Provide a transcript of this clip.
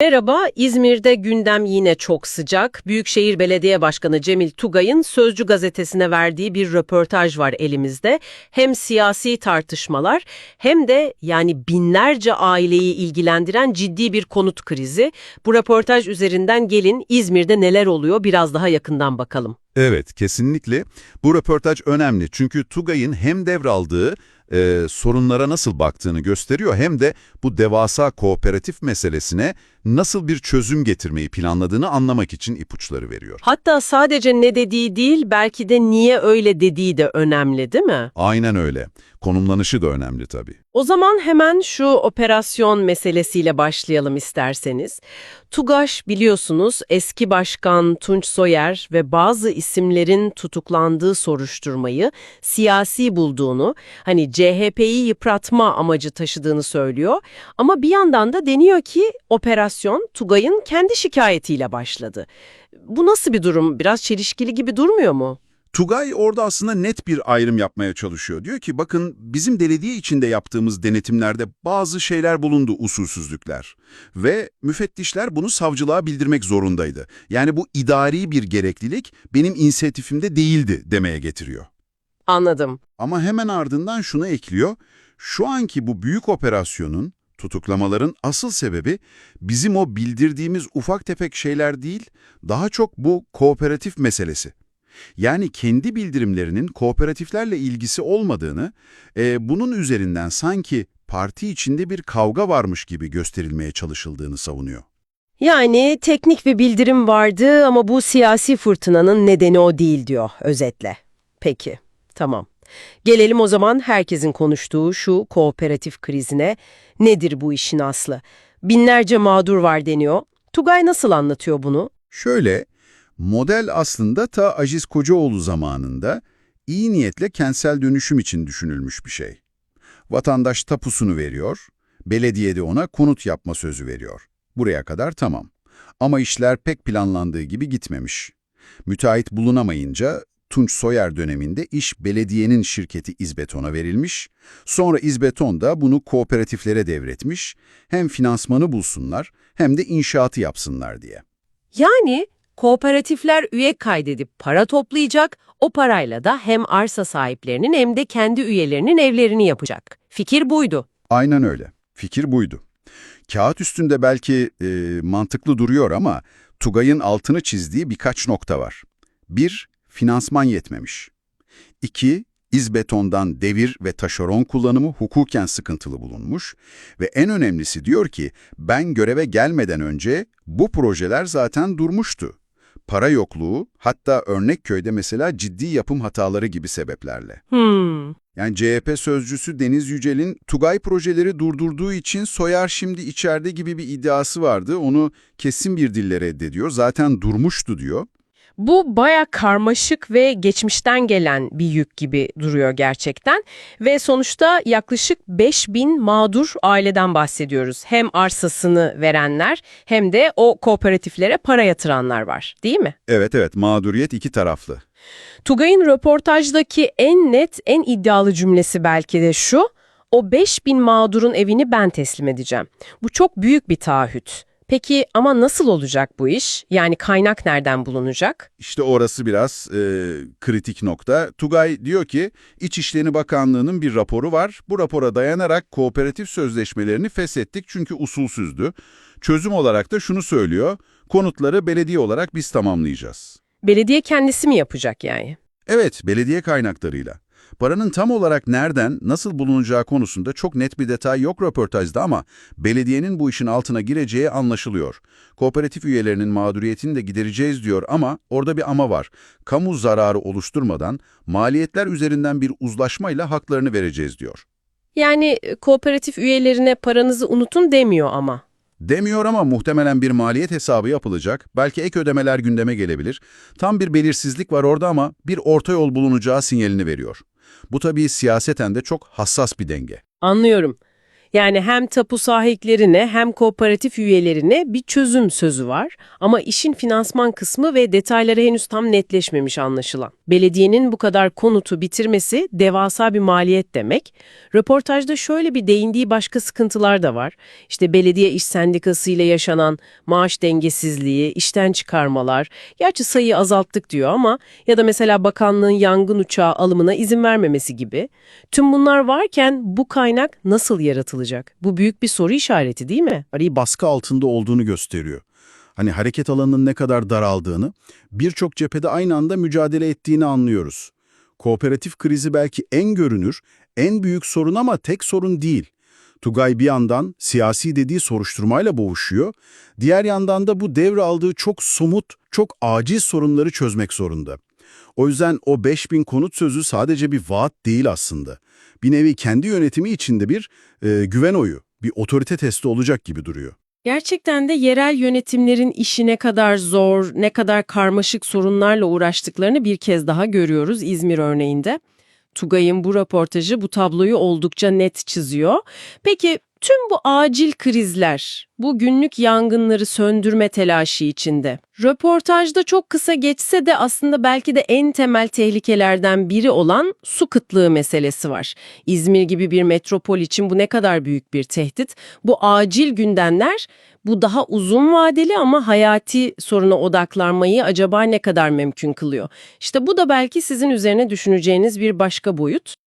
Merhaba, İzmir'de gündem yine çok sıcak. Büyükşehir Belediye Başkanı Cemil Tugay'ın Sözcü gazetesine verdiği bir röportaj var elimizde. Hem siyasi tartışmalar hem de yani binlerce aileyi ilgilendiren ciddi bir konut krizi. Bu röportaj üzerinden gelin İzmir'de neler oluyor biraz daha yakından bakalım. Evet, kesinlikle. Bu röportaj önemli çünkü Tugay'ın hem devraldığı e, sorunlara nasıl baktığını gösteriyor hem de bu devasa kooperatif meselesine nasıl bir çözüm getirmeyi planladığını anlamak için ipuçları veriyor. Hatta sadece ne dediği değil belki de niye öyle dediği de önemli değil mi? Aynen öyle. Konumlanışı da önemli tabii. O zaman hemen şu operasyon meselesiyle başlayalım isterseniz. TUGAŞ biliyorsunuz eski başkan Tunç Soyer ve bazı isimlerin tutuklandığı soruşturmayı siyasi bulduğunu, hani CHP'yi yıpratma amacı taşıdığını söylüyor. Ama bir yandan da deniyor ki operasyon TUGAY'ın kendi şikayetiyle başladı. Bu nasıl bir durum? Biraz çelişkili gibi durmuyor mu? Tugay orada aslında net bir ayrım yapmaya çalışıyor. Diyor ki bakın bizim belediye içinde yaptığımız denetimlerde bazı şeyler bulundu usulsüzlükler. Ve müfettişler bunu savcılığa bildirmek zorundaydı. Yani bu idari bir gereklilik benim inisiyatifimde değildi demeye getiriyor. Anladım. Ama hemen ardından şunu ekliyor. Şu anki bu büyük operasyonun, tutuklamaların asıl sebebi bizim o bildirdiğimiz ufak tefek şeyler değil, daha çok bu kooperatif meselesi. Yani kendi bildirimlerinin kooperatiflerle ilgisi olmadığını, e, bunun üzerinden sanki parti içinde bir kavga varmış gibi gösterilmeye çalışıldığını savunuyor. Yani teknik bir bildirim vardı ama bu siyasi fırtınanın nedeni o değil diyor özetle. Peki, tamam. Gelelim o zaman herkesin konuştuğu şu kooperatif krizine. Nedir bu işin aslı? Binlerce mağdur var deniyor. Tugay nasıl anlatıyor bunu? Şöyle, model aslında ta Aziz Kocaoğlu zamanında iyi niyetle kentsel dönüşüm için düşünülmüş bir şey. Vatandaş tapusunu veriyor, belediye de ona konut yapma sözü veriyor. Buraya kadar tamam. Ama işler pek planlandığı gibi gitmemiş. Müteahhit bulunamayınca Tunç Soyer döneminde iş belediyenin şirketi İzbeton'a verilmiş, sonra İzbeton da bunu kooperatiflere devretmiş, hem finansmanı bulsunlar hem de inşaatı yapsınlar diye. Yani kooperatifler üye kaydedip para toplayacak, o parayla da hem arsa sahiplerinin hem de kendi üyelerinin evlerini yapacak. Fikir buydu. Aynen öyle. Fikir buydu. Kağıt üstünde belki e, mantıklı duruyor ama Tugay'ın altını çizdiği birkaç nokta var. 1. Finansman yetmemiş. 2. İzbeton'dan devir ve taşeron kullanımı hukuken sıkıntılı bulunmuş ve en önemlisi diyor ki ben göreve gelmeden önce bu projeler zaten durmuştu. Para yokluğu hatta örnek köyde mesela ciddi yapım hataları gibi sebeplerle. Hmm. Yani CHP sözcüsü Deniz Yücel'in Tugay projeleri durdurduğu için Soyer şimdi içeride gibi bir iddiası vardı. Onu kesin bir dille reddediyor. Zaten durmuştu diyor. Bu baya karmaşık ve geçmişten gelen bir yük gibi duruyor gerçekten. Ve sonuçta yaklaşık 5000 mağdur aileden bahsediyoruz. Hem arsasını verenler hem de o kooperatiflere para yatıranlar var değil mi? Evet evet mağduriyet iki taraflı. Tugay'ın röportajdaki en net, en iddialı cümlesi belki de şu. O 5000 mağdurun evini ben teslim edeceğim. Bu çok büyük bir taahhüt. Peki ama nasıl olacak bu iş? Yani kaynak nereden bulunacak? İşte orası biraz e, kritik nokta. Tugay diyor ki İçişleri Bakanlığı'nın bir raporu var. Bu rapora dayanarak kooperatif sözleşmelerini feshettik çünkü usulsüzdü. Çözüm olarak da şunu söylüyor. Konutları belediye olarak biz tamamlayacağız. Belediye kendisi mi yapacak yani? Evet, belediye kaynaklarıyla. Paranın tam olarak nereden, nasıl bulunacağı konusunda çok net bir detay yok röportajda ama belediyenin bu işin altına gireceği anlaşılıyor. Kooperatif üyelerinin mağduriyetini de gidereceğiz diyor ama orada bir ama var. Kamu zararı oluşturmadan maliyetler üzerinden bir uzlaşmayla haklarını vereceğiz diyor. Yani e, kooperatif üyelerine paranızı unutun demiyor ama. Demiyor ama muhtemelen bir maliyet hesabı yapılacak, belki ek ödemeler gündeme gelebilir. Tam bir belirsizlik var orada ama bir orta yol bulunacağı sinyalini veriyor. Bu tabii siyaseten de çok hassas bir denge. Anlıyorum. Yani hem tapu sahiplerine hem kooperatif üyelerine bir çözüm sözü var ama işin finansman kısmı ve detayları henüz tam netleşmemiş anlaşılan. Belediyenin bu kadar konutu bitirmesi devasa bir maliyet demek. Röportajda şöyle bir değindiği başka sıkıntılar da var. İşte belediye iş sendikası ile yaşanan maaş dengesizliği, işten çıkarmalar, gerçi sayıyı azalttık diyor ama ya da mesela bakanlığın yangın uçağı alımına izin vermemesi gibi. Tüm bunlar varken bu kaynak nasıl yaratılacak? Bu büyük bir soru işareti değil mi? Arayı baskı altında olduğunu gösteriyor. Hani hareket alanının ne kadar daraldığını, birçok cephede aynı anda mücadele ettiğini anlıyoruz. Kooperatif krizi belki en görünür, en büyük sorun ama tek sorun değil. Tugay bir yandan siyasi dediği soruşturmayla boğuşuyor, diğer yandan da bu devraldığı çok somut, çok aciz sorunları çözmek zorunda. O yüzden o 5000 konut sözü sadece bir vaat değil aslında. Bir nevi kendi yönetimi içinde bir e, güven oyu, bir otorite testi olacak gibi duruyor. Gerçekten de yerel yönetimlerin işi ne kadar zor, ne kadar karmaşık sorunlarla uğraştıklarını bir kez daha görüyoruz İzmir örneğinde. Tugay'ın bu röportajı bu tabloyu oldukça net çiziyor. Peki tüm bu acil krizler, bu günlük yangınları söndürme telaşı içinde. Röportajda çok kısa geçse de aslında belki de en temel tehlikelerden biri olan su kıtlığı meselesi var. İzmir gibi bir metropol için bu ne kadar büyük bir tehdit. Bu acil gündemler bu daha uzun vadeli ama hayati soruna odaklanmayı acaba ne kadar mümkün kılıyor? İşte bu da belki sizin üzerine düşüneceğiniz bir başka boyut.